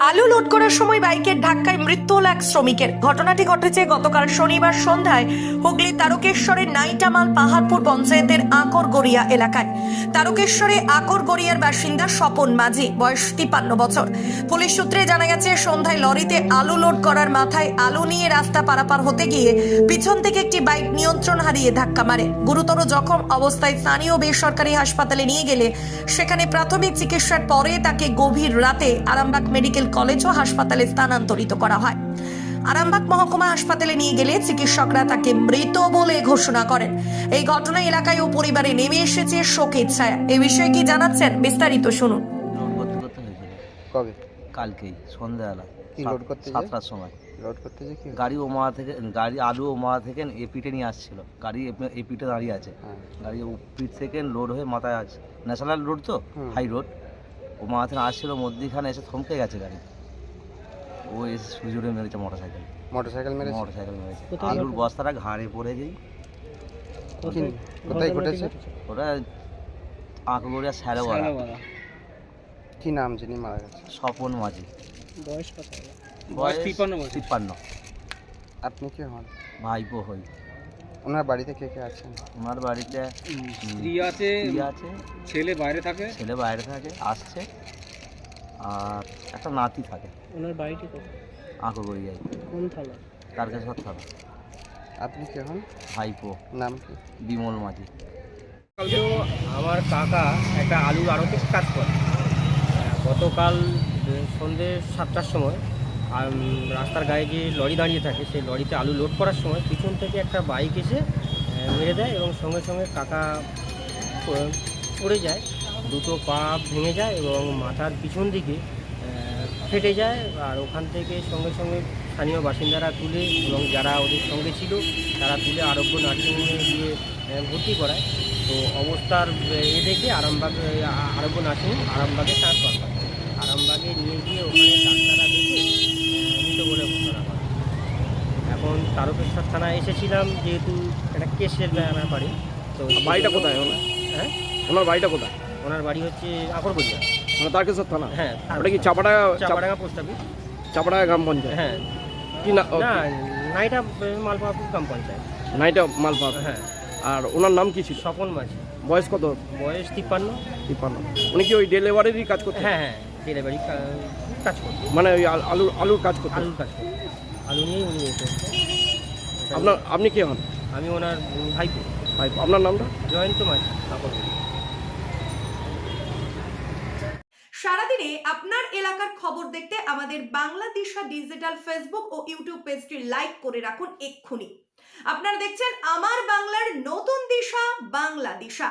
আলু লোড করার সময় বাইকের ধাক্কায় মৃত্যু হল এক শ্রমিকের। ঘটনাটি ঘটেছে গতকাল শনিবার সন্ধ্যায় হুগলি তারকেশ্বরের নাইটামাল পাহাড়পুর পঞ্চায়েতের আকরগড়িয়া এলাকায়। তারকেশ্বরে আকরগড়িয়ার বাসিন্দা স্বপন মাঝি, বয়স তিপ্পান্ন বছর। পুলিশ সূত্রে জানা গেছে, সন্ধ্যায় লরিতে আলু লোড করার মাথায় আলু নিয়ে রাস্তা পারাপার হতে গিয়ে পিছন থেকে একটি বাইক নিয়ন্ত্রণ হারিয়ে ধাক্কা মারে। গুরুতর জখম অবস্থায় স্থানীয় বেসরকারি হাসপাতালে নিয়ে গেলে সেখানে প্রাথমিক চিকিৎসার পরে তাকে গভীর রাতে আরামবাগ মেডিকেল কলেজ ও হাসপাতালে স্থানান্তরিত করা হয়। আরামবাগ মহকুমা হাসপাতালে নিয়ে গেলে চিকিৎসকরা তাকে মৃত বলে ঘোষণা করেন। এই ঘটনা এলাকায় ও পরিবারে নেমে এসেছে শোকের ছায়া। এ বিষয়ে কি জানাচ্ছেন? বিস্তারিত শুনুন। লোড করতে করতে হয়েছিল কবে? কালকেই সন্ধ্যাবেলা কি লোড করতে যায়? সাতটার সময়। লোড করতে যে কি গাড়ি ওমা থেকে গাড়ি আলু ওমা থেকে এপিটে নিয়ে আসছিল। গাড়ি এপ- এপিটে দাঁড়িয়ে আছে। হ্যাঁ। গাড়ি পিঠ থেকে লোড হয়ে মাথায় আছে। ন্যাশনাল রোড তো হুম। হাই রোড ও মা থেকে আসছিল মধ্যিখানে এসে থমকে গেছে গাড়ি। ও এসে সুজুড়ে মেরেছে মোটর সাইকেল মোটর সাইকেল মেরেছে। মোটর সাইকেল মেরেছে আলুর বস্তাটা ঘাড়ে পড়ে গেই। কি- কোথায় ঘটেছে? ওটা আঁকগড়িয়া স্যারেওয়ালা কি নাম যিনি মারা গেছে? স্বপন মাঝি। বয়স কত? বয়স তিপ্পান্ন। আপনি কি হন? ভাইপো হই। ওনার বাড়িতে কে কে আছেন? ওনার বাড়িতে স্ত্রী আছে স্ত্রী আছে। ছেলে বাইরে থাকে? ছেলে বাইরে থাকে আসছে। আর একটা নাতি থাকে। ওনার বাড়িটি আঁকো গড়িয়ায় কোন থানা? তার কাছে সব থাকে আপনি কে হন? ভাইপো। নাম কি? বিমল মাঝি। কালকে আমার কাকা একটা আলুর আড়তে কাজ করে। গতকাল উম, সন্ধ্যে সাতটার সময় রাস্তার গায়ে যে লরি দাঁড়িয়ে থাকে, সেই লরিতে আলু লোড করার সময় পিছন থেকে একটা বাইক এসে মেরে দেয় এবং সঙ্গে সঙ্গে কাকা পড়ে যায়। দুটো পা ভেঙে যায় এবং মাথার পিছন দিকে ফেটে যায়। আর ওখান থেকে সঙ্গে সঙ্গে স্থানীয় বাসিন্দারা তুলে এবং যারা ওদের সঙ্গে ছিল, তারা তুলে আরোগ্য নার্সিংহোমে গিয়ে ভর্তি করায়। তো অবস্থার এ দেখে আরামবাগ আরোগ্য নার্সিংহোম আরামবাগে ট্রান্সফার করে আরামবাগে নিয়ে গিয়ে ওখানে ডাক্তাররা দেখে আহ, মৃত বলে ঘোষণা করে তারকেশ্বর থানায় এসেছিলাম যেহেতু একটা কেসের ব্যাপারে তো বাড়িটা কোথায় ওনার? হ্যাঁ? ওনার বাড়িটা কোথায়? ওনার বাড়ি হচ্ছে আকরবলিয়া। মানে তারকেশ্বর থানা? হ্যাঁ ওটা কি চাপাটা চাপাডাঙ্গা পোস্ট অফিস। চাপাটা গ্রাম পঞ্চায়েত? হ্যাঁ। কি না নাইটা মালপাপুর গ্রাম পঞ্চায়েত। নাইটা মালপা হ্যাঁ। আর ওনার নাম কি ছিল? স্বপন মাঝি। বয়স কত? বয়স তিপ্পান্ন। তিপ্পান্ন। উনি কি ওই ডেলিভারিরই কাজ করতেন? হ্যাঁ হ্যাঁ ডেলিভারি কাজ করতো মানে ওই আল- আলুর আলুর কাজ করতেন? আলুর কাজ করতো আলু নিয়েই উনি আপনার আপনি কে হন? আমি ওনার ভাইপো। ভাই আপনার নামটা? জয়ন্ত মাঝি সারাদিনে আপনার এলাকার খবর দেখতে আমাদের বাংলাদেশা ডিজিটাল ফেসবুক ও ইউটিউব পেজটি লাইক করে রাখুন এক্ষুনি। আপনারা দেখছেন আমার বাংলার নতুন দিশা বাংলা দিশা।